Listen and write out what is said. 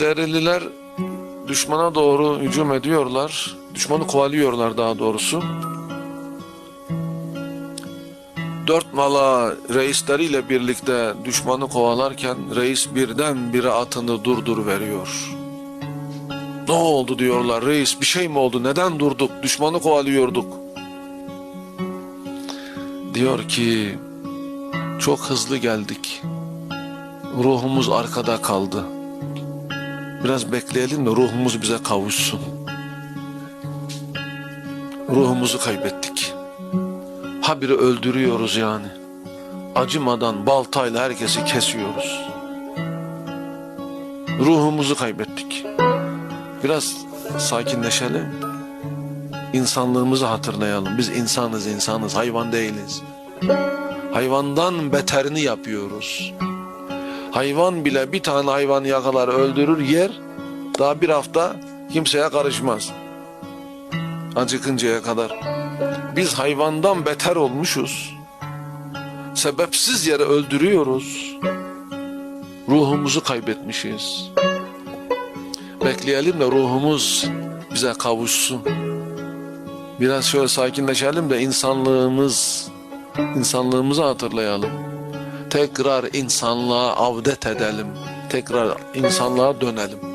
Dereliler düşmana doğru hücum ediyorlar. Düşmanı kovalıyorlar daha doğrusu. Dört mala reisleriyle birlikte düşmanı kovalarken reis birden bire atını durdur veriyor. Ne oldu diyorlar reis bir şey mi oldu neden durduk düşmanı kovalıyorduk. Diyor ki çok hızlı geldik. Ruhumuz arkada kaldı. Biraz bekleyelim de ruhumuz bize kavuşsun. Ruhumuzu kaybettik. Habire öldürüyoruz yani. Acımadan baltayla herkesi kesiyoruz. Ruhumuzu kaybettik. Biraz sakinleşelim. İnsanlığımızı hatırlayalım. Biz insanız insanız hayvan değiliz. Hayvandan beterini yapıyoruz. Hayvan bile bir tane hayvan yakalar öldürür yer. Daha bir hafta kimseye karışmaz. Acıkıncaya kadar. Biz hayvandan beter olmuşuz. Sebepsiz yere öldürüyoruz. Ruhumuzu kaybetmişiz. Bekleyelim de ruhumuz bize kavuşsun. Biraz şöyle sakinleşelim de insanlığımız, insanlığımızı hatırlayalım. Tekrar insanlığa avdet edelim. Tekrar insanlığa dönelim.